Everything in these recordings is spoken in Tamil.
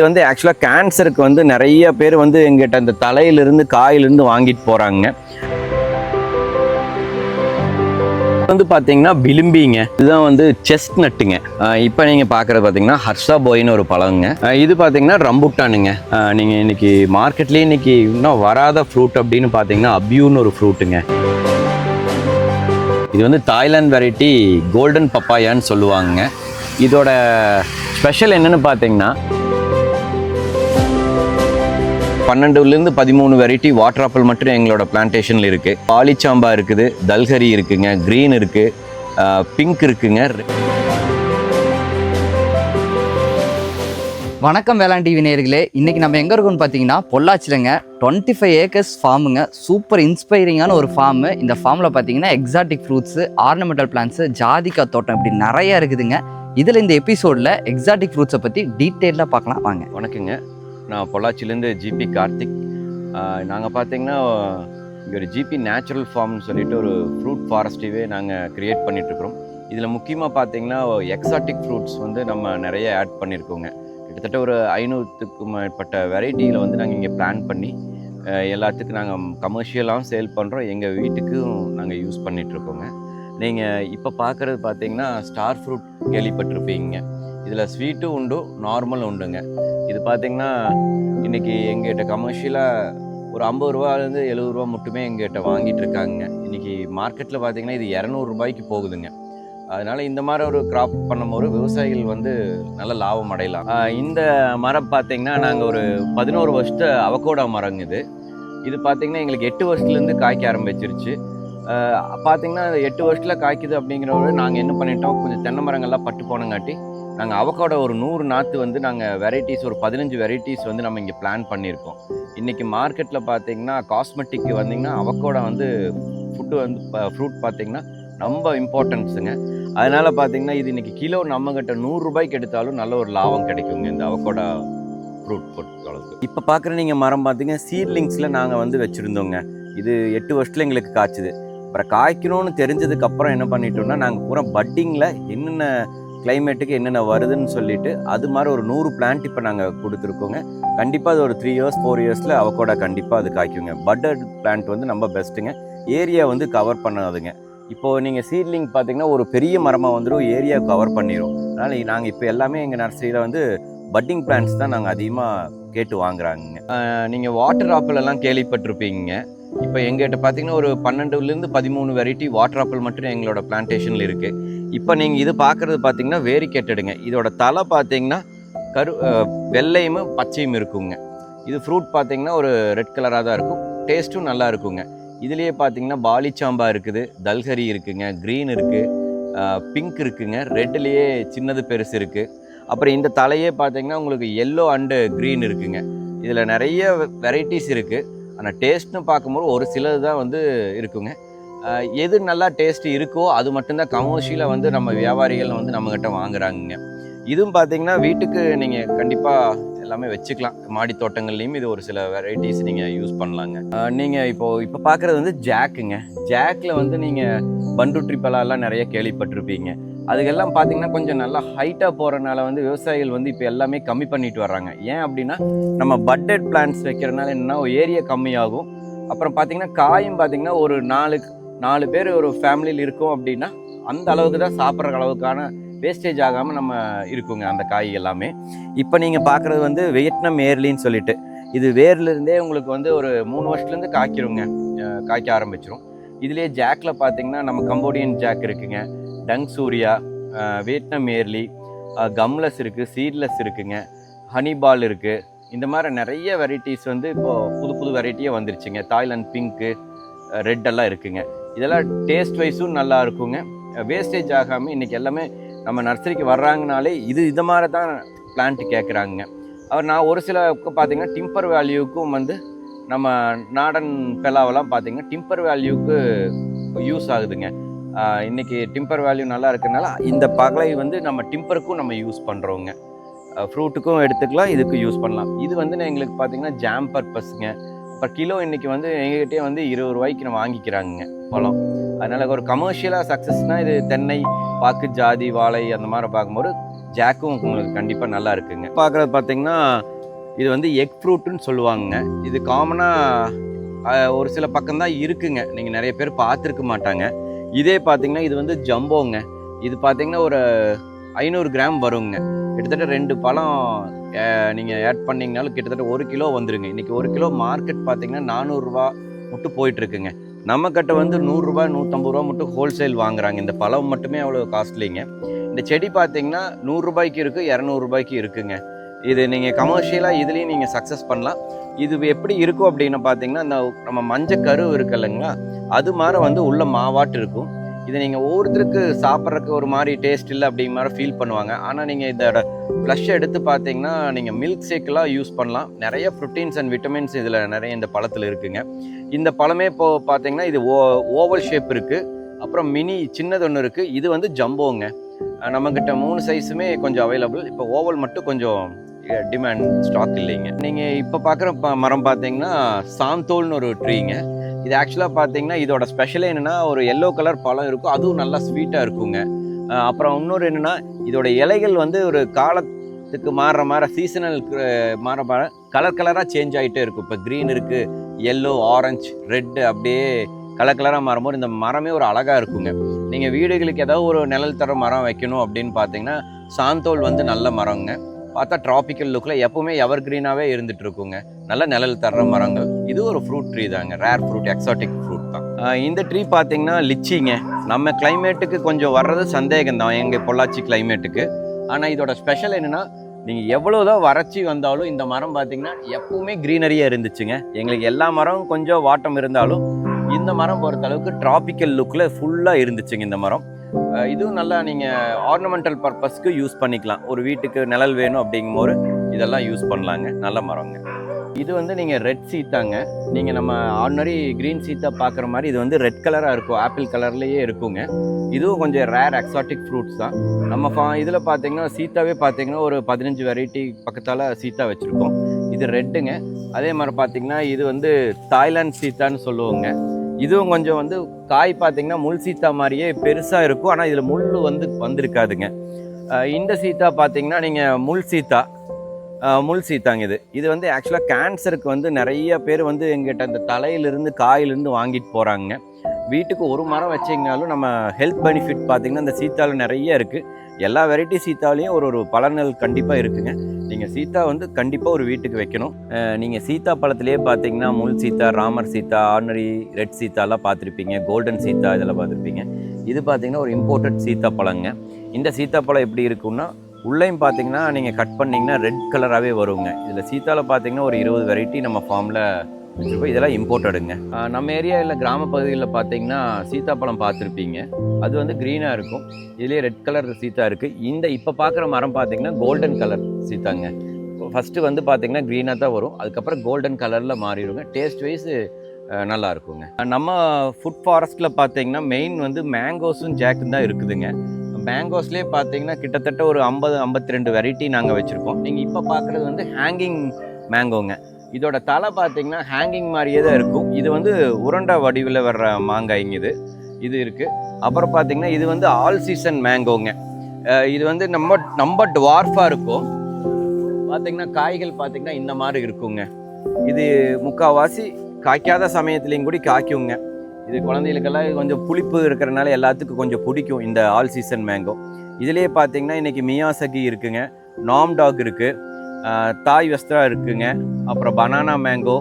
இது வந்து ஆக்சுவலாக கேன்சருக்கு வந்து நிறைய பேர் வந்து எங்கிட்ட அந்த தலையிலிருந்து காயிலிருந்து வாங்கிட்டு போகிறாங்க வந்து பார்த்தீங்கன்னா விளிம்பிங்க. இதுதான் வந்து செஸ்ட் நட்டுங்க இப்போ நீங்கள் பார்க்குறது பார்த்தீங்கன்னா ஹர்ஷா போயின்னு ஒரு பழங்க. இது பார்த்தீங்கன்னா ரம்புட்டானுங்க. நீங்கள் இன்னைக்கு மார்க்கெட்லேயே இன்னைக்கு இன்னும் வராத ஃப்ரூட் அப்படின்னு பார்த்தீங்கன்னா அபியூன்னு ஒரு ஃப்ரூட்டுங்க இது வந்து தாய்லாந்து வெரைட்டி கோல்டன் பப்பாயான்னு சொல்லுவாங்க. இதோட ஸ்பெஷல் என்னன்னு பார்த்தீங்கன்னா பன்னெண்டுலேருந்து பதிமூணு வெரைட்டி வாட்டர் ஆப்பிள் மட்டும் எங்களோட பிளான்டேஷனில் இருக்குது பாலிச்சாம்பா இருக்குது தல்ஹரி இருக்குங்க க்ரீன் இருக்குது பிங்க் இருக்குங்க. வணக்கம் வேளாண் டிவி நேயர்களே. இன்னைக்கு நம்ம எங்கே இருக்கோம்னு பார்த்தீங்கன்னா பொள்ளாச்சிலங்க. டுவெண்ட்டி ஃபைவ் ஏக்கர்ஸ் ஃபார்முங்க சூப்பர் இன்ஸ்பைரிங்கான ஒரு ஃபார்மு இந்த ஃபார்மில் பார்த்தீங்கன்னா எக்ஸாட்டிக் ஃப்ரூட்ஸு ஆர்னமெண்டல் பிளான்ஸு ஜாதிக்காய் தோட்டம் இப்படி நிறைய இருக்குதுங்க. இதில் இந்த எபிசோடில் எக்ஸாட்டிக் ஃப்ரூட்ஸை பற்றி டீட்டெயிலாக பார்க்கலாம். வாங்க. வணக்கங்க. நான் பொள்ளாச்சிலேருந்து ஜிபி கார்த்திக். நாங்கள் பார்த்தீங்கன்னா இங்கே ஒரு ஜிபி நேச்சுரல் ஃபார்ம்னு சொல்லிட்டு ஒரு ஃப்ரூட் ஃபாரஸ்ட்டிவே நாங்கள் க்ரியேட் பண்ணிகிட்ருக்குறோம் இதில் முக்கியமாக பார்த்தீங்கன்னா எக்ஸாட்டிக் ஃப்ரூட்ஸ் வந்து நம்ம நிறைய ஆட் பண்ணியிருக்கோங்க. கிட்டத்தட்ட ஒரு ஐநூற்றுக்கும் மேற்பட்ட வெரைட்டியில் வந்து நாங்கள் இங்கே பிளான் பண்ணி எல்லாத்துக்கும் நாங்கள் கமர்ஷியலாகவும் சேல் பண்ணுறோம் எங்கள் வீட்டுக்கும் நாங்கள் யூஸ் பண்ணிகிட்ருக்கோங்க நீங்கள் இப்போ பார்க்குறது பார்த்தீங்கன்னா ஸ்டார் ஃப்ரூட் கேள்விப்பட்டிருப்பீங்க. இதில் ஸ்வீட்டும் உண்டு நார்மலும் உண்டுங்க. இது பார்த்தீங்கன்னா இன்றைக்கி எங்கிட்ட கமர்ஷியலாக ஒரு ஐம்பது ரூபாலேருந்து எழுபது ரூபா மட்டுமே எங்கிட்ட வாங்கிட்டு இருக்காங்க. இன்றைக்கி மார்க்கெட்டில் பார்த்திங்கன்னா இது இரநூறுபாய்க்கு போகுதுங்க. அதனால் இந்த மாதிரி ஒரு கிராப் பண்ணும்போது விவசாயிகள் வந்து நல்ல லாபம் அடையலாம். இந்த மரம் பார்த்தீங்கன்னா நாங்கள் ஒரு பதினோரு வருஷத்து அவகோடா மரங்க இது. இது பார்த்திங்கன்னா எங்களுக்கு எட்டு வருஷத்துலேருந்து காய்க்க ஆரம்பிச்சிருச்சு. பார்த்திங்கன்னா அது எட்டு வருஷத்தில் காய்க்குது அப்படிங்கிறவரை நாங்கள் என்ன பண்ணிட்டோம் கொஞ்சம் தென்னை மரங்கள்லாம் பட்டு போனங்காட்டி நாங்கள் அவகோடா ஒரு நூறு நாற்று வந்து நாங்கள் வெரைட்டிஸ் ஒரு பதினஞ்சு வெரைட்டிஸ் வந்து நம்ம இங்கே பிளான் பண்ணியிருக்கோம். இன்றைக்கி மார்க்கெட்டில் பார்த்தீங்கன்னா காஸ்மெட்டிக் வந்தீங்கன்னா அவக்கோடா வந்து ஃபுட்டு வந்து ஃப்ரூட் பார்த்தீங்கன்னா ரொம்ப இம்பார்ட்டன்ஸுங்க அதனால் பார்த்தீங்கன்னா இது இன்றைக்கி கிலோ நம்மக்கிட்ட நூறுரூபாய்க்கு எடுத்தாலும் நல்ல ஒரு லாபம் கிடைக்குங்க இந்த அவக்கோடா ஃப்ரூட் பொறுத்தளவுக்கு. இப்போ பார்க்குற நீங்கள் மரம் பார்த்தீங்கன்னா சீட்லிங்ஸில் நாங்கள் வந்து வச்சுருந்தோங்க. இது எட்டு வருஷத்தில் எங்களுக்கு காய்ச்சுது. அப்புறம் காய்க்கணும்னு தெரிஞ்சதுக்கப்புறம் என்ன பண்ணிட்டோம்னா நாங்கள் பூரா பட்டிங்கில் என்னென்ன கிளைமேட்டுக்கு என்னென்ன வருதுன்னு சொல்லிட்டு அது மாதிரி ஒரு நூறு பிளான்ட் இப்போ நாங்கள் கொடுத்துருக்கோங்க. கண்டிப்பாக அது ஒரு த்ரீ இயர்ஸ் ஃபோர் இயர்ஸில் அவகோடா கண்டிப்பாக அது காய்க்குங்க. பட்டர் பிளான்ட் வந்து நம்ம பெஸ்ட்டுங்க ஏரியா வந்து கவர் பண்ணாதுங்க. இப்போது நீங்கள் சீட்லிங் பார்த்தீங்கன்னா ஒரு பெரிய மரமாக வந்துடும் ஏரியா கவர் பண்ணிடும் அதனால் நாங்கள் இப்போ எல்லாமே எங்கள் நர்சரியில் வந்து பட்டிங் பிளான்ஸ் தான் நாங்கள் அதிகமாக கேட்டு வாங்குறாங்க நீங்கள் வாட்டர் ஆப்பிள் எல்லாம் கேள்விப்பட்டிருப்பீங்க. இப்போ எங்கிட்ட பார்த்தீங்கன்னா ஒரு பன்னெண்டுலேருந்து பதிமூணு வெரைட்டி வாட்டர் ஆப்பிள் மட்டும் எங்களோட பிளான்டேஷனில் இருக்குது இப்போ நீங்கள் இது பார்க்குறது பார்த்தீங்கன்னா வேரிகேட்டடுங்க இதோட தலை பார்த்தீங்கன்னா கரு வெள்ளையும் பச்சையும் இருக்குங்க. இது ஃப்ரூட் பார்த்தீங்கன்னா ஒரு ரெட் கலராக தான் இருக்கும். டேஸ்ட்டும் நல்லா இருக்குங்க. இதுலேயே பார்த்தீங்கன்னா பாலிச்சாம்பா இருக்குது தல்ஹரி இருக்குங்க க்ரீன் இருக்குது பிங்க் இருக்குங்க ரெட்லேயே சின்னது பெருசு இருக்குது அப்புறம் இந்த தலையே பார்த்தீங்கன்னா உங்களுக்கு எல்லோ அண்டு க்ரீன் இருக்குங்க. இதில் நிறைய வெரைட்டிஸ் இருக்குது ஆனால் டேஸ்ட்னு பார்க்கும்போது ஒரு சிலது தான் வந்து இருக்குங்க. எது நல்லா டேஸ்ட் இருக்கோ அது மட்டும்தான் கமர்ஷியலாக வந்து நம்ம வியாபாரிகள் வந்து நம்மக்கிட்ட வாங்குறாங்க இதுவும் பார்த்தீங்கன்னா வீட்டுக்கு நீங்கள் கண்டிப்பாக எல்லாமே வச்சுக்கலாம். மாடி தோட்டங்கள்லேயும் இது ஒரு சில வெரைட்டிஸ் நீங்கள் யூஸ் பண்ணலாங்க. நீங்கள் இப்போது இப்போ பார்க்குறது வந்து ஜாக்குங்க. ஜாக்கில் வந்து நீங்கள் பண்டு ட்ரிப்பெல்லாம் நிறைய கேள்விப்பட்டிருப்பீங்க. அதுக்கெல்லாம் பார்த்தீங்கன்னா கொஞ்சம் நல்லா ஹைட்டாக போகிறனால வந்து விவசாயிகள் வந்து இப்போ எல்லாமே கம்மி பண்ணிட்டு வர்றாங்க. ஏன் அப்படின்னா நம்ம பட்டட் பிளான்ஸ் வைக்கிறனால என்னென்னா ஏரியா கம்மியாகும். அப்புறம் பார்த்தீங்கன்னா காயும் பார்த்தீங்கன்னா ஒரு நாலு நாலு பேர் ஒரு ஃபேமிலியில் இருக்கோம் அப்படின்னா அந்த அளவுக்கு தான் சாப்பிட்ற அளவுக்கான வேஸ்டேஜ் ஆகாமல் நம்ம இருக்குங்க அந்த காய் எல்லாமே. இப்போ நீங்கள் பார்க்குறது வந்து வியட்நாம் ஏர்லின்னு சொல்லிட்டு. இது வேர்லேருந்தே உங்களுக்கு வந்து ஒரு மூணு வருஷத்துலேருந்து காய்க்கிறோங்க காய்க்க ஆரம்பிச்சிரும். இதுலேயே ஜாக்கில் பார்த்தீங்கன்னா நம்ம கம்போடியன் ஜாக் இருக்குங்க. Dang Surya Vietnam early gumless இருக்குது சீட்லெஸ் இருக்குங்க. ஹனிபால் இருக்குது இந்த மாதிரி நிறைய வெரைட்டிஸ் வந்து இப்போது புது புது வெரைட்டியே வந்துருச்சுங்க. தாய்லாந்து பிங்க்கு ரெட் எல்லாம் இருக்குங்க. இதெல்லாம் டேஸ்ட் வைஸும் நல்லா இருக்குங்க. வேஸ்டேஜ் ஆகாமல் இன்றைக்கி எல்லாமே நம்ம நர்சரிக்கு வர்றாங்கனாலே இது இது மாதிரி தான் பிளான்ட் கேட்குறாங்க அவர் நான் ஒரு சில பார்த்தீங்கன்னா டிம்பர் வேல்யூக்கும் வந்து நம்ம நாடன் பெலாவெல்லாம் பார்த்திங்கன்னா டிம்பர் வேல்யூக்கு யூஸ் ஆகுதுங்க. இன்றைக்கி இன்னைக்கு டிம்பர் வேல்யூ நல்லா இருக்கிறதுனால இந்த பகலை வந்து நம்ம டிம்பருக்கும் நம்ம யூஸ் பண்ணுறோங்க ஃப்ரூட்டுக்கும் எடுத்துக்கலாம் இதுக்கு யூஸ் பண்ணலாம். இது வந்து நான் எங்களுக்கு பார்த்திங்கன்னா ஜாம் பர்பஸ்ங்க இப்போ கிலோ இன்றைக்கி வந்து எங்ககிட்டே வந்து இருபது ரூபாய்க்கு நம்ம வாங்கிக்கிறாங்க பழம். அதனால் ஒரு கமர்ஷியலாக சக்ஸஸ்னால் இது தென்னை பாக்கு ஜாதி வாழை அந்த மாதிரி பார்க்கும்போது ஜாக்கும் உங்களுக்கு கண்டிப்பாக நல்லா இருக்குங்க. பார்க்குறது பார்த்தீங்கன்னா இது வந்து எக் ஃப்ரூட்டுன்னு சொல்லுவாங்க இது காமனாக ஒரு சில பக்கம்தான் இருக்குங்க. நீங்கள் நிறைய பேர் பார்த்துருக்க மாட்டாங்க. இதே பார்த்தீங்கன்னா இது வந்து ஜம்போங்க. இது பார்த்தீங்கன்னா ஒரு ஐநூறு கிராம் வருங்க. கிட்டத்தட்ட ரெண்டு பழம் நீங்கள் ஆட் பண்ணிங்கனாலும் கிட்டத்தட்ட ஒரு கிலோ வந்துருங்க. இன்றைக்கி ஒரு கிலோ மார்க்கெட் பார்த்தீங்கன்னா நானூறுரூவா மட்டும் போயிட்டுருக்குங்க. நம்ம கிட்ட வந்து நூறுரூபா நூற்றம்பது ரூபா மட்டும் ஹோல்சேல் வாங்குறாங்க. இந்த பழம் மட்டுமே அவ்வளோ காஸ்ட்லிங்க இந்த செடி பார்த்தீங்கன்னா நூறுரூபாய்க்கு இருக்குது இரநூறுபாய்க்கு இருக்குங்க. இது நீங்கள் கமர்ஷியலாக இதுலேயும் நீங்கள் சக்ஸஸ் பண்ணலாம். இது எப்படி இருக்கும் அப்படின்னு பார்த்தீங்கன்னா இந்த நம்ம மஞ்சள் கரு இருக்கு இல்லைங்களா? அது மாதிரி வந்து உள்ள மாவாட்டு இருக்கும். இதை நீங்கள் ஒவ்வொருத்தருக்கு சாப்பிட்றதுக்கு ஒரு மாதிரி டேஸ்ட் இல்லை அப்படிங்கிற மாதிரி ஃபீல் பண்ணுவாங்க. ஆனால் நீங்கள் இதோட ஃப்ளஷ் எடுத்து பார்த்தீங்கன்னா நீங்கள் மில்க் ஷேக்கெலாம் யூஸ் பண்ணலாம். நிறைய ப்ரோட்டீன்ஸ் அண்ட் விட்டமின்ஸ் இதில் நிறைய இந்த பழத்தில் இருக்குங்க. இந்த பழமே இப்போ பார்த்தீங்கன்னா இது ஓ ஓவல் ஷேப் இருக்குது அப்புறம் மினி சின்னது ஒன்று இருக்குது இது வந்து ஜம்போங்க. நம்மக்கிட்ட மூணு சைஸுமே கொஞ்சம் அவைலபிள் இப்போ ஓவல் மட்டும் கொஞ்சம் டிமாண்ட் ஸ்டாக் இல்லைங்க. நீங்கள் இப்போ பார்க்குற ப மரம் பார்த்தீங்கன்னா சாந்தோல்னு ஒரு ட்ரீங்க இது ஆக்சுவலாக பார்த்தீங்கன்னா இதோட ஸ்பெஷல் என்னென்னா ஒரு எல்லோ கலர் பழம் இருக்கும். அதுவும் நல்லா ஸ்வீட்டாக இருக்குங்க. அப்புறம் இன்னொரு என்னென்னா இதோட இலைகள் வந்து ஒரு காலத்துக்கு மாறுற மாதிரி சீசனல் மாற மாற கலர் கலராக சேஞ்ச் ஆகிட்டே இருக்கும். இப்போ க்ரீன் இருக்குது எல்லோ ஆரஞ்சு ரெட்டு அப்படியே கலர் கலராக மாறும்போது இந்த மரமே ஒரு அழகாக இருக்குங்க. நீங்கள் வீடுகளுக்கு ஏதாவது ஒரு நிழல் தர மரம் வைக்கணும் அப்படின்னு பார்த்தீங்கன்னா சாந்தோல் வந்து நல்ல மரங்க. பார்த்தா ட்ராபிக்கல் லுக்கில் எப்பவுமே எவர் க்ரீனாகவே இருந்துட்டு இருக்குங்க. நல்ல நிழல் தர்ற மரங்கள். இது ஒரு ஃப்ரூட் ட்ரீ தாங்க. ரேர் ஃப்ரூட் எக்ஸாட்டிக் ஃப்ரூட் தான். இந்த ட்ரீ பார்த்தீங்கன்னா லிச்சிங்க. நம்ம கிளைமேட்டுக்கு கொஞ்சம் வர்றது சந்தேகம் தான் எங்கள் பொள்ளாச்சி கிளைமேட்டுக்கு ஆனால் இதோட ஸ்பெஷல் என்னென்னா நீங்கள் எவ்வளோதான் வறட்சி வந்தாலும் இந்த மரம் பார்த்தீங்கன்னா எப்பவுமே க்ரீனரியாக இருந்துச்சுங்க. எங்களுக்கு எல்லா மரம் கொஞ்சம் வாட்டம் இருந்தாலும் இந்த மரம் பொறுத்த அளவுக்கு டிராபிக்கல் லுக்கில் ஃபுல்லாக இருந்துச்சுங்க இந்த மரம். இதுவும் நல்லா நீங்கள் ஆர்னமெண்டல் பர்பஸ்க்கு யூஸ் பண்ணிக்கலாம். ஒரு வீட்டுக்கு நிழல் வேணும் அப்படிங்கும்போது இதெல்லாம் யூஸ் பண்ணலாங்க. நல்ல மரங்க. இது வந்து நீங்கள் ரெட் சீத்தாங்க நீங்கள் நம்ம ஆர்டினரி க்ரீன் சீத்தா பார்க்குற மாதிரி இது வந்து ரெட் கலராக இருக்கும். ஆப்பிள் கலர்லேயே இருக்குங்க. இதுவும் கொஞ்சம் ரேர் எக்ஸாட்டிக் ஃப்ரூட்ஸ் தான். நம்ம ஃபா இதில் பார்த்தீங்கன்னா சீத்தாவே பார்த்தீங்கன்னா ஒரு பதினஞ்சு வெரைட்டி பக்கத்தால் சீத்தா வச்சுருக்கோம். இது ரெட்டுங்க அதே மாதிரி பார்த்தீங்கன்னா இது வந்து தாய்லாந்து சீத்தான்னு சொல்லுவோங்க. இதுவும் கொஞ்சம் வந்து காய் பார்த்தீங்கன்னா முள் சீத்தா மாதிரியே பெருசாக இருக்கும். ஆனால் இதில் முள் வந்து வந்திருக்காதுங்க. இந்த சீத்தா பார்த்தீங்கன்னா நீங்கள் முள் சீத்தா முள் சீத்தாங்க இது. இது வந்து ஆக்சுவலாக கேன்சருக்கு வந்து நிறைய பேர் வந்து எங்கிட்ட இந்த தலையிலிருந்து காயிலிருந்து வாங்கிட்டு போகிறாங்க வீட்டுக்கு ஒரு மரம் வச்சிங்கனாலும் நம்ம ஹெல்த் பெனிஃபிட் பார்த்தீங்கன்னா அந்த சீத்தாவில் நிறைய இருக்குது எல்லா வெரைட்டி சீத்தாலையும் ஒரு ஒரு பலன்கள் கண்டிப்பாக இருக்குங்க. நீங்கள் சீத்தா வந்து கண்டிப்பாக ஒரு வீட்டுக்கு வைக்கணும். நீங்கள் சீத்தா பழத்துலேயே பார்த்தீங்கன்னா முள் சீத்தா ராமர் சீத்தா ஆர்டினரி ரெட் சீத்தாலாம் பார்த்துருப்பீங்க. கோல்டன் சீத்தா இதெல்லாம் பார்த்துருப்பீங்க. இது பார்த்தீங்கன்னா ஒரு இம்போர்ட்டட் சீத்தா பழங்க. இந்த சீத்தா பழம் எப்படி இருக்கும்னா உள்ளேயும் பார்த்தீங்கன்னா நீங்கள் கட் பண்ணிங்கன்னா ரெட் கலராகவே வருங்க. இதில் சீத்தாவில் பார்த்தீங்கன்னா ஒரு இருபது வெரைட்டி நம்ம ஃபார்மில் வச்சுருப்போம் இதெல்லாம் இம்போர்ட்டடுங்க நம்ம ஏரியாவில் கிராம பகுதிகளில் பார்த்தீங்கன்னா சீத்தாப்பழம் பார்த்துருப்பீங்க. அது வந்து க்ரீனாக இருக்கும். இதுலேயே ரெட் கலர் சீத்தா இருக்குது இந்த இப்போ பார்க்குற மரம் பார்த்தீங்கன்னா கோல்டன் கலர் சீத்தாங்க. ஃபஸ்ட்டு வந்து பார்த்தீங்கன்னா க்ரீனாக தான் வரும். அதுக்கப்புறம் கோல்டன் கலரில் மாறிடுங்க. டேஸ்ட் வைஸ் நல்லா இருக்குங்க. நம்ம ஃபுட் ஃபாரஸ்ட்டில் பார்த்தீங்கன்னா மெயின் வந்து மேங்கோஸும் ஜாக்கும் தான் இருக்குதுங்க. மேங்கோஸ்லேயே பார்த்தீங்கன்னா கிட்டத்தட்ட ஒரு ஐம்பது ஐம்பத்தி ரெண்டு வெரைட்டி நாங்கள் வச்சுருக்கோம். நீங்கள் இப்போ பார்க்குறது வந்து ஹேங்கிங் மேங்கோங்க இதோட தலை பார்த்தீங்கன்னா ஹேங்கிங் மாதிரியே தான் இருக்கும். இது வந்து உருண்டை வடிவில் வர்ற மாங்காய்ங்க இது. இது இருக்குது அப்புறம் பார்த்தீங்கன்னா இது வந்து ஆல் சீசன் மேங்கோங்க இது வந்து நம்ம நம்ம டுவார்ஃபாக இருக்கும். பார்த்தீங்கன்னா காய்கள் பார்த்தீங்கன்னா இந்த மாதிரி இருக்குங்க. இது முக்கால்வாசி காய்க்காத சமயத்துலேயும் கூட காய்க்குங்க. இது குழந்தைகளுக்கெல்லாம் கொஞ்சம் புளிப்பு இருக்கிறனால எல்லாத்துக்கும் கொஞ்சம் பிடிக்கும் இந்த ஆல் சீசன் மேங்கோ இதுலேயே பார்த்தீங்கன்னா இன்றைக்கி மியாசகி இருக்குங்க. நாம் டாக் இருக்குது தாய் வஸ்திரா இருக்குங்க. அப்புறம் பனானா மேங்கோ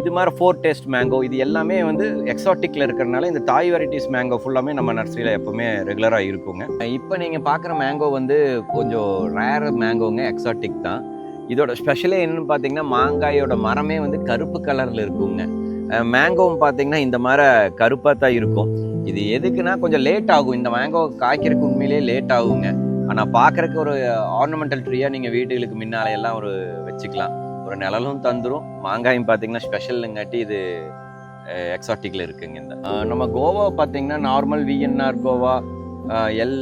இது மாதிரி ஃபோர் டேஸ்ட் மேங்கோ இது எல்லாமே வந்து எக்ஸாட்டிக்கில் இருக்கிறனால இந்த தாய் வெரைட்டிஸ் மேங்கோ ஃபுல்லாமே நம்ம நர்சரியில் எப்போவுமே ரெகுலராக இருக்குங்க. இப்போ நீங்கள் பார்க்குற மேங்கோ வந்து கொஞ்சம் ரேர் மேங்கோங்க எக்ஸாட்டிக் தான். இதோட ஸ்பெஷலே என்னென்னு பார்த்தீங்கன்னா மாங்காயோட மரமே வந்து கருப்பு கலரில் இருக்குங்க. மேங்கோவும் பார்த்தீங்கன்னா இந்த மாதிரி கருப்பாக தான் இருக்கும். இது எதுக்குன்னா கொஞ்சம் லேட் ஆகும். இந்த மேங்கோ காய்க்கிறதுக்கு உண்மையிலேயே லேட் ஆகுங்க. ஆனால் பார்க்குறக்கு ஒரு ஆர்னமெண்டல் ட்ரீயாக நீங்கள் வீடுகளுக்கு முன்னால எல்லாம் ஒரு வச்சுக்கலாம். ஒரு நிழலும் தந்துடும் மாங்காயும் பார்த்தீங்கன்னா ஸ்பெஷலுங்காட்டி இது எக்ஸாட்டிக்கில் இருக்குங்க இந்த. நம்ம கோவா பார்த்தீங்கன்னா normal VNR guava L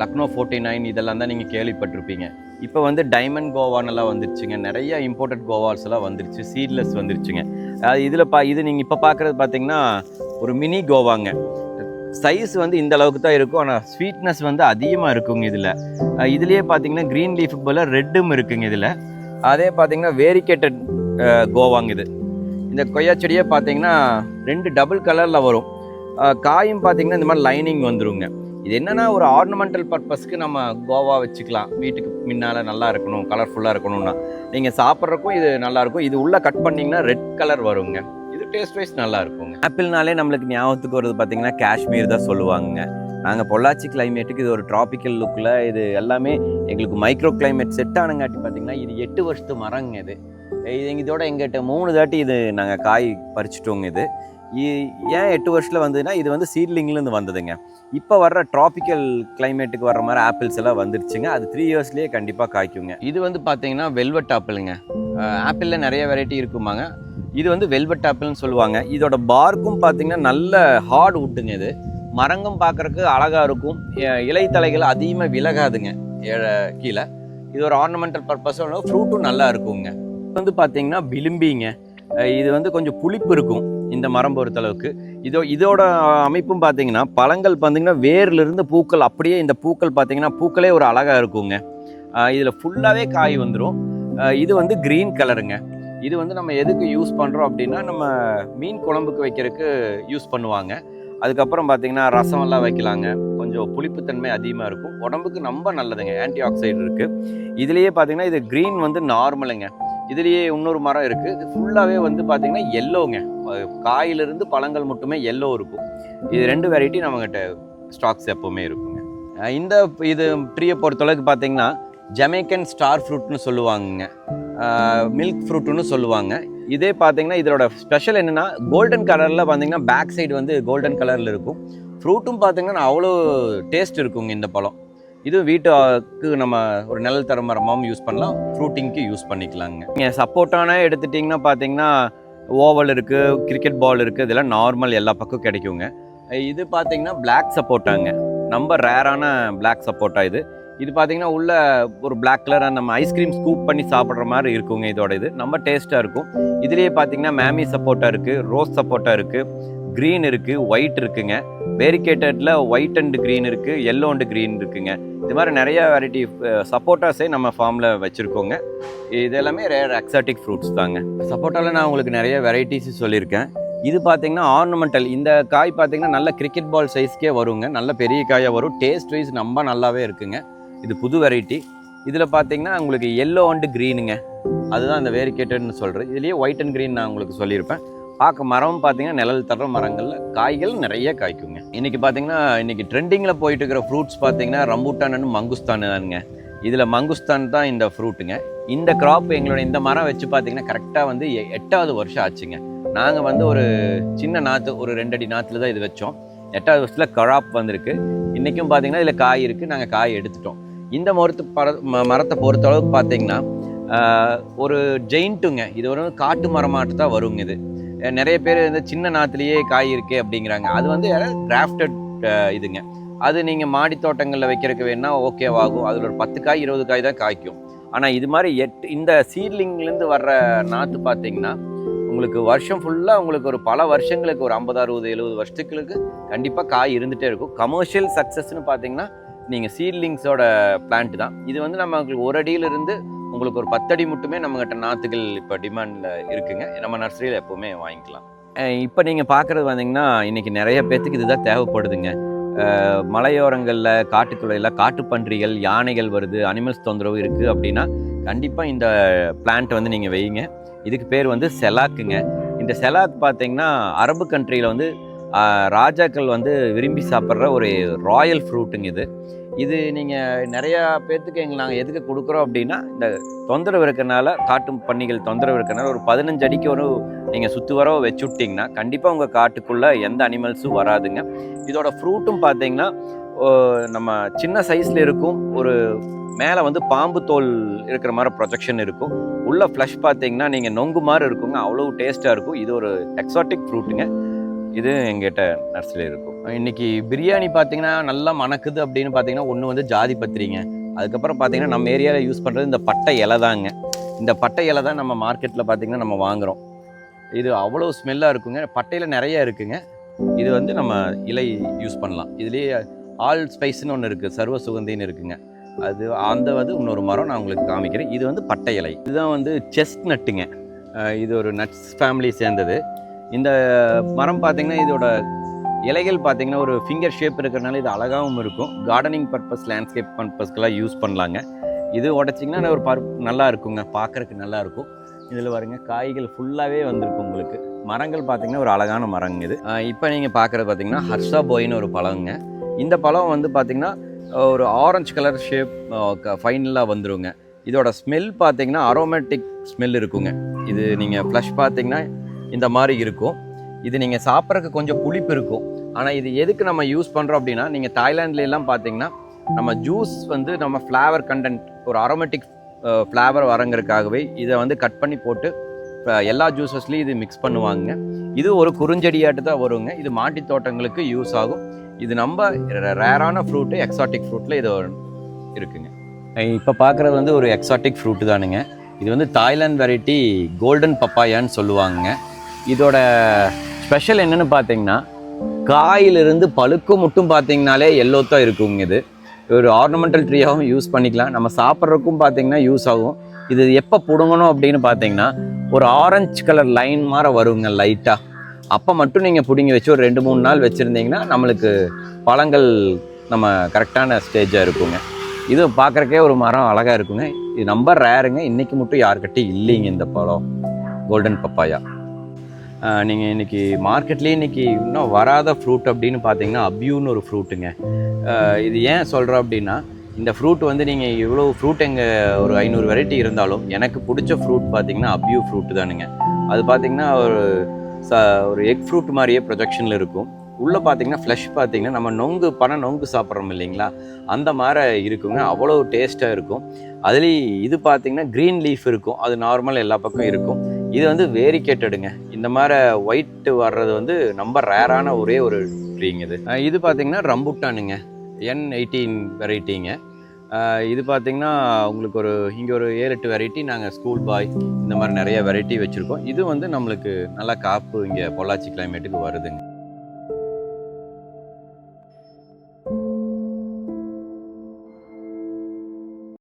Lucknow forty nine இதெல்லாம் தான் நீங்கள் கேள்விப்பட்டிருப்பீங்க. இப்போ வந்து டைமண்ட் கோவானெல்லாம் வந்துருச்சுங்க. நிறைய இம்போர்ட்டட் கோவாஸ் எல்லாம் வந்துருச்சு. சீட்லெஸ் வந்துருச்சுங்க. அது இதில் பா இது நீங்கள் இப்போ பார்க்குறது பார்த்தீங்கன்னா ஒரு மினி கோவாங்க. சைஸ் வந்து இந்த அளவுக்கு தான் இருக்கும். ஆனால் ஸ்வீட்னஸ் வந்து அதிகமாக இருக்குங்க இதில். இதுலேயே பார்த்தீங்கன்னா க்ரீன் லீஃபுக்கு போல் ரெட்டும் இருக்குங்க இதில். அதே பார்த்தீங்கன்னா வேரிகேட்டட் கோவாங்க இது. இந்த கொய்யா செடியே பார்த்தீங்கன்னா ரெண்டு டபுள் கலரில் வரும். காயும் பார்த்தீங்கன்னா இந்த மாதிரி லைனிங் வந்துருங்க. இது என்னன்னா ஒரு ஆர்னமெண்டல் பர்பஸ்க்கு நம்ம கோவா வச்சுக்கலாம். வீட்டுக்கு முன்னால் நல்லா இருக்கணும் கலர்ஃபுல்லாக இருக்கணும்னா. நீங்கள் சாப்பிட்றக்கும் இது நல்லாயிருக்கும் இது உள்ளே கட் பண்ணிங்கன்னா ரெட் கலர் வருங்க. இது டேஸ்ட் வைஸ் நல்லா இருக்குங்க. ஆப்பிள்னாலே நம்மளுக்கு ஞாபகத்துக்கு வருது பார்த்தீங்கன்னா காஷ்மீர் தான் சொல்லுவாங்க. நாங்கள் பொள்ளாச்சி கிளைமேட்டுக்கு இது ஒரு டிராபிக்கல் லுக்கில் இது எல்லாமே எங்களுக்கு மைக்ரோ கிளைமேட் செட் ஆனங்காட்டி பார்த்தீங்கன்னா இது எட்டு வருஷத்து மரங்க இது. இது இதோட எங்கிட்ட மூணு தாட்டி இது நாங்கள் காய் பறிச்சிட்டோங்க இது. இ- ஏன் எட்டு வருஷத்தில் வந்ததுன்னா இது வந்து சீட்லிங்லேருந்து வந்ததுங்க. இப்போ வர்ற டிராபிக்கல் கிளைமேட்டுக்கு வர்ற மாதிரி ஆப்பிள்ஸ் எல்லாம் வந்துருச்சுங்க. அது த்ரீ இயர்ஸ்லேயே கண்டிப்பாக காய்க்குங்க. இது வந்து பார்த்தீங்கன்னா வெல்வெட் ஆப்பிளுங்க ஆப்பிளில் நிறைய வெரைட்டி இருக்குமாங்க. இது வந்து வெல்வெட் ஆப்பிள்னு சொல்லுவாங்க. இதோட பார்க்கும் பார்த்தீங்கன்னா நல்ல ஹார்ட் உட்டுங்க இது. மரங்கும் பார்க்குறக்கு அழகாக இருக்கும். இலைத்தலைகள் அதிகமாக விலகாதுங்க. கீழே இது ஒரு ஆர்னமெண்டல் பர்பஸும் ஃப்ரூட்டும் நல்லா இருக்குங்க. வந்து பார்த்தீங்கன்னா விளிம்பிங்க. இது வந்து கொஞ்சம் புளிப்பு இருக்கும் இந்த மரம் பொறுத்தளவுக்கு. இதோ இதோட அமைப்பும் பார்த்தீங்கன்னா பழங்கள் பார்த்தீங்கன்னா வேர்லேருந்து பூக்கள் அப்படியே இந்த பூக்கள் பார்த்தீங்கன்னா பூக்களே ஒரு அழகாக இருக்குங்க. இதில் ஃபுல்லாகவே காய் வந்துடும் இது வந்து க்ரீன் கலருங்க இது வந்து நம்ம எதுக்கு யூஸ் பண்ணுறோம் அப்படின்னா நம்ம மீன் குழம்புக்கு வைக்கிறதுக்கு யூஸ் பண்ணுவாங்க. அதுக்கப்புறம் பார்த்தீங்கன்னா ரசமெல்லாம் வைக்கலாங்க. கொஞ்சம் புளிப்புத்தன்மை அதிகமாக இருக்கும். உடம்புக்கு ரொம்ப நல்லதுங்க. ஆன்டி ஆக்சைடு இருக்குது இதுலேயே பார்த்தீங்கன்னா இது க்ரீன் வந்து நார்மலுங்க இதுலேயே இன்னொரு மரம் இருக்குது இது ஃபுல்லாகவே வந்து பார்த்திங்கன்னா எல்லோங்க காயிலிருந்து பழங்கள் மட்டுமே எல்லோ இருக்கும். இது ரெண்டு வெரைட்டி நம்மகிட்ட ஸ்டாக்ஸ் எப்போவுமே இருக்குங்க. இந்த இது ட்ரீயை பொறுத்தளவுக்கு பார்த்தீங்கன்னா ஜமைக்கன் ஸ்டார் ஃப்ரூட்னு சொல்லுவாங்கங்க. மில்க் ஃப்ரூட்டுன்னு சொல்லுவாங்க. இதே பார்த்தீங்கன்னா இதோட ஸ்பெஷல் என்னென்னா கோல்டன் கலரில் பார்த்தீங்கன்னா பேக் சைடு வந்து கோல்டன் கலரில் இருக்கும். ஃப்ரூட்டும் பார்த்தீங்கன்னா அவ்வளோ டேஸ்ட் இருக்குங்க இந்த பழம். இது வீட்டுக்கு நம்ம ஒரு நிழல் தர மரமாகவும் யூஸ் பண்ணலாம். ஃப்ரூட்டிங்க்கு யூஸ் பண்ணிக்கலாங்க. நீங்கள் சப்போர்ட்டான எடுத்துட்டிங்கன்னா பார்த்தீங்கன்னா ஓவல் இருக்குது கிரிக்கெட் பால் இருக்குது இதெல்லாம் நார்மல் எல்லா பக்கம் கிடைக்குங்க. இது பார்த்தீங்கன்னா பிளாக் சப்போட்டாங்க ரொம்ப ரேரான பிளாக் சப்போட்டா இது. இது பார்த்தீங்கன்னா உள்ள ஒரு பிளாக் கலர் நம்ம ஐஸ்கிரீம் ஸ்கூப் பண்ணி சாப்பிட்ற மாதிரி இருக்குங்க இதோட இது. நம்ம டேஸ்ட்டாக இருக்கும். இதுலேயே பார்த்தீங்கன்னா மேமி சப்போட்டா இருக்குது ரோஸ் சப்போட்டா இருக்குது க்ரீன் இருக்குது ஒயிட் இருக்குங்க. பேரிகேட்டடில் ஒயிட் அண்ட் க்ரீன் இருக்குது எல்லோ அண்டு க்ரீன் இருக்குங்க. இது மாதிரி நிறைய வெரைட்டி சப்போட்டாஸே நம்ம ஃபார்மில் வச்சுருக்கோங்க. இது எல்லாமே ரேர் அக்ஸாட்டிக் ஃப்ரூட்ஸ் தாங்க. சப்போட்டாவில் நான் உங்களுக்கு நிறைய வெரைட்டிஸ் சொல்லியிருக்கேன். இது பார்த்தீங்கன்னா ஆர்னமெண்டல் இந்த காய் பார்த்தீங்கன்னா நல்ல கிரிக்கெட் பால் சைஸ்க்கே வருங்க. நல்ல பெரிய காயாக வரும். டேஸ்ட் வைஸ் ரொம்ப நல்லாவே இருக்குங்க. இது புது வெரைட்டி இதில் பார்த்தீங்கன்னா உங்களுக்கு எல்லோ அண்டு க்ரீனுங்க அதுதான் இந்த வேரிகேட்டட்னு சொல்கிறேன் இதுலேயே ஒயிட் அண்ட் க்ரீன் நான் உங்களுக்கு சொல்லியிருப்பேன். பார்க்க மரம் பார்த்தீங்கன்னா நிழல் தர மரங்களில் காய்கள் நிறைய காய்க்குங்க. இன்றைக்கி பார்த்தீங்கன்னா இன்றைக்கி ட்ரெண்டிங்கில் போயிட்டு இருக்கிற ஃப்ரூட்ஸ் பார்த்தீங்கன்னா ரம்பூட்டான் மங்குஸ்தான் தானுங்க. இதில் மங்குஸ்தான் தான் இந்த ஃப்ரூட்டுங்க இந்த கிராப் எங்களோட இந்த மரம் வச்சு பார்த்தீங்கன்னா கரெக்டாக வந்து எ- எட்டாவது வருஷம் ஆச்சுங்க. நாங்கள் வந்து ஒரு சின்ன நாற்று ஒரு ரெண்டடி நாற்றுல தான் இது வச்சோம். எட்டாவது வருஷத்தில் கிராப் வந்திருக்கு. இன்றைக்கும் பார்த்தீங்கன்னா இதில் காய் இருக்குது நாங்கள் காய் எடுத்துட்டோம். இந்த மரத்து பர ம- மரத்தை பொறுத்தளவுக்கு பார்த்தீங்கன்னா ஒரு ஜெயிண்ட்டுங்க இது ஒரு காட்டு மரமாட்டு தான் வருங்க இது. நிறைய பேர் இந்த சின்ன நாத்துலேயே காய் இருக்குது அப்படிங்கிறாங்க. அது வந்து கிராஃப்டட் இதுங்க. அது நீங்கள் மாடி தோட்டங்களில் வைக்கிறதுக்கு வேணா ஓகேவாகும். அதில் ஒரு பத்து காய் இருபது காய் தான் காய்க்கும். ஆனால் இது மாதிரி எட்டு இந்த சீட்லிங்லேருந்து வர்ற நாற்று பார்த்தீங்கன்னா உங்களுக்கு வருஷம் ஃபுல்லாக உங்களுக்கு ஒரு பல வருஷங்களுக்கு ஒரு ஐம்பது அறுபது எழுபது வருஷத்துக்கு கண்டிப்பாக காய் இருந்துகிட்டே இருக்கும். கமர்ஷியல் சக்ஸஸ்னு பார்த்தீங்கன்னா நீங்கள் சீட்லிங்ஸோட பிளான்ட் தான். இது வந்து நமக்கு ஒரு அடியிலிருந்து உங்களுக்கு ஒரு பத்தடி மட்டுமே நம்மகிட்ட நாற்றுகள் இப்போ டிமாண்டில் இருக்குங்க. நம்ம நர்சரியில் எப்போவுமே வாங்கிக்கலாம். இப்போ நீங்கள் பார்க்குறது வந்தீங்கன்னா இன்றைக்கி நிறைய பேர்த்துக்கு இதுதான் தேவைப்படுதுங்க. மலையோரங்களில் மலையோரங்களில் காட்டுக்குள்ளையில் காட்டுப்பன்றிகள் யானைகள் வருது அனிமல்ஸ் தொந்தரவு இருக்குது அப்படின்னா கண்டிப்பாக இந்த பிளான்ட் வந்து நீங்கள் வைங்க இதுக்கு பேர் வந்து செலாக்குங்க. இந்த செலாக் பார்த்தீங்கன்னா அரபு கண்ட்ரியில் வந்து ராஜாக்கள் வந்து விரும்பி சாப்பிட்ற ஒரு ராயல் ஃப்ரூட்டுங்க இது. இது நீங்கள் நிறையா பேர்த்துக்கு எங்களை நாங்கள் எதுக்கு கொடுக்குறோம் அப்படின்னா இந்த தொந்தரவு இருக்கறனால காட்டு பன்னிகள் தொந்தரவு இருக்கறனால ஒரு பதினஞ்சு அடிக்கு ஒரு நீங்கள் சுற்று வர வச்சு விட்டிங்கன்னா கண்டிப்பாக உங்கள் காட்டுக்குள்ளே எந்த அனிமல்ஸும் வராதுங்க. இதோட ஃப்ரூட்டும் பார்த்தீங்கன்னா நம்ம சின்ன சைஸில் இருக்கும் ஒரு மேலே வந்து பாம்பு தோல் இருக்கிற மாதிரி ப்ரொஜெக்ஷன் இருக்கும். உள்ளே ஃப்ளஷ் பார்த்தீங்கன்னா நீங்கள் நொங்கு மாதிரி இருக்குங்க அவ்வளோ டேஸ்ட்டாக இருக்கும். இது ஒரு எக்ஸாட்டிக் ஃப்ரூட்டுங்க இது எங்கிட்ட நர்சரியில் இருக்கும். இன்னைக்கு பிரியாணி பார்த்தீங்கன்னா நல்லா மணக்குது அப்படின்னு பார்த்தீங்கன்னா ஒன்று வந்து ஜாதி பத்திரிங்க. அதுக்கப்புறம் பார்த்தீங்கன்னா நம்ம ஏரியாவில் யூஸ் பண்ணுறது இந்த பட்டை இலை தாங்க. இந்த பட்டை இலை தான் நம்ம மார்க்கெட்டில் பார்த்தீங்கன்னா நம்ம வாங்குகிறோம் இது அவ்வளோ ஸ்மெல்லாக இருக்குங்க. பட்டையில் நிறைய இருக்குங்க. இது வந்து நம்ம இலை யூஸ் பண்ணலாம். இதுலேயே ஆல் ஸ்பைஸ்னு ஒன்று இருக்குது சர்வ சுகந்தின்னு இருக்குங்க. அது அந்த வந்து இன்னொரு மரம் நான் உங்களுக்கு காமிக்கிறேன். இது வந்து பட்டை இலை. இதுதான் வந்து செஸ்ட் நட்டுங்க இது ஒரு நட்ஸ் ஃபேமிலி சேர்ந்தது. இந்த மரம் பார்த்தீங்கன்னா இதோட இலைகள் பார்த்தீங்கன்னா ஒரு ஃபிங்கர் ஷேப் இருக்கிறனால இது அழகாகவும் இருக்கும். கார்டனிங் பர்பஸ் லேண்ட்ஸ்கேப் பர்பஸ்க்கெல்லாம் யூஸ் பண்ணலாங்க. இது உடச்சிங்கன்னா ஒரு பர் நல்லா இருக்குங்க. பார்க்குறதுக்கு நல்லா இருக்கும். இதில் பாருங்க காய்கள் ஃபுல்லாகவே வந்திருக்கும் உங்களுக்கு. மரங்கள் பார்த்தீங்கன்னா ஒரு அழகான மரங்க இது. இப்போ நீங்கள் பார்க்குறது பார்த்தீங்கன்னா ஹர்ஷா போயின்னு ஒரு பழங்க. இந்த பழம் வந்து பார்த்தீங்கன்னா ஒரு ஆரஞ்சு கலர் ஷேப் ஃபைனலாக வந்துருங்க. இதோட ஸ்மெல் பார்த்தீங்கன்னா அரோமேட்டிக் ஸ்மெல் இருக்குங்க. இது நீங்கள் ஃப்ளஷ் பார்த்தீங்கன்னா இந்த மாதிரி இருக்கும். இது நீங்கள் சாப்பிட்றதுக்கு கொஞ்சம் புளிப்பு இருக்கும். ஆனால் இது எதுக்கு நம்ம யூஸ் பண்ணுறோம் அப்படின்னா நீங்கள் தாய்லாந்துல பார்த்தீங்கன்னா நம்ம ஜூஸ் வந்து நம்ம ஃப்ளேவர் கண்டென்ட் ஒரு அரோமேட்டிக் ஃப்ளேவர் வரங்கிறதுக்காகவே இதை வந்து கட் பண்ணி போட்டு எல்லா ஜூஸஸ்லேயும் இது மிக்ஸ் பண்ணுவாங்க. இது ஒரு குறுஞ்செடியாட்டு தான் வருங்க. இது மாட்டி தோட்டங்களுக்கு யூஸ் ஆகும். இது நம்ம ரேரான ஃப்ரூட்டு எக்ஸாட்டிக் ஃப்ரூட்டில் இது ஒரு- இருக்குங்க. இப்போ பார்க்குறது வந்து ஒரு எக்ஸாட்டிக் ஃப்ரூட்டு தானுங்க. இது வந்து தாய்லாந்து வெரைட்டி கோல்டன் பப்பாயான்னு சொல்லுவாங்க. இதோட ஸ்பெஷல் என்னென்னு பார்த்தீங்கன்னா காயிலிருந்து பழுக்கு மட்டும் பார்த்தீங்கனாலே எல்லோத்தா இருக்குங்க இது. ஒரு ஆர்னமெண்டல் ட்ரீயாகவும் யூஸ் பண்ணிக்கலாம். நம்ம சாப்பிட்றதுக்கும் பார்த்தீங்கன்னா யூஸ் ஆகும். இது எப்போ பிடுங்கணும் அப்படின்னு பார்த்தீங்கன்னா ஒரு ஆரஞ்சு கலர் லைன் மாதிரி வருங்க லைட்டாக அப்போ மட்டும் நீங்கள் பிடுங்கி வச்சு ஒரு ரெண்டு மூணு நாள் வச்சுருந்தீங்கன்னா நம்மளுக்கு பழங்கள் நம்ம கரெக்டான ஸ்டேஜாக இருக்குங்க. இது பார்க்குறக்கே ஒரு மரம் அழகாக இருக்குங்க. இது ரொம்ப ரேருங்க இன்றைக்கி மட்டும் யாருக்கிட்டையும் இல்லைங்க இந்த பழம். கோல்டன் பப்பாயா நீங்கள் இன்னைக்கு மார்க்கெட்லேயே இன்னைக்கு இன்னும் வராத ஃப்ரூட் அப்படின்னு பார்த்தீங்கன்னா அப்யூன்னு ஒரு ஃப்ரூட்டுங்க இது ஏன் சொல்கிறோம் அப்படின்னா இந்த ஃப்ரூட் வந்து நீங்கள் இவ்வளோ ஃப்ரூட் எங்கள் ஒரு ஐநூறு வெரைட்டி இருந்தாலும் எனக்கு பிடிச்ச ஃப்ரூட் பார்த்தீங்கன்னா அப்யூ ஃப்ரூட் தானுங்க. அது பார்த்தீங்கன்னா ஒரு ச ஒரு எக் ஃப்ரூட் மாதிரியே ப்ரொஜெக்ஷனில் இருக்கும். உள்ளே பார்த்தீங்கன்னா ஃப்ளஷ் பார்த்தீங்கன்னா நம்ம நொங்கு பனை நொங்கு சாப்பிட்றோம் இல்லைங்களா? அந்த மாதிரி இருக்குங்க. அவ்வளோ டேஸ்ட்டாக இருக்கும். அதுலேயும் இது பார்த்தீங்கன்னா க்ரீன் லீஃப் இருக்கும். அது நார்மல் எல்லா பக்கம் இருக்கும். இது வந்து வேரிகேட்டடுங்க இந்த மாதிரி ஒயிட் வர்றது வந்து ரொம்ப ரேரான ஒரே ஒரு ட்ரீங்க இது. இது பார்த்தீங்கன்னா ரம்புட்டானுங்க. என் எயிட்டீன் வெரைட்டிங்க இது பார்த்தீங்கன்னா உங்களுக்கு ஒரு இங்கே ஒரு ஏழு எட்டு வெரைட்டி நாங்கள் ஸ்கூல் பாய் இந்த மாதிரி நிறைய வெரைட்டி வச்சுருக்கோம். இது வந்து நம்மளுக்கு நல்லா காப்பு இங்கே பொள்ளாச்சி கிளைமேட்டுக்கு வருதுங்க.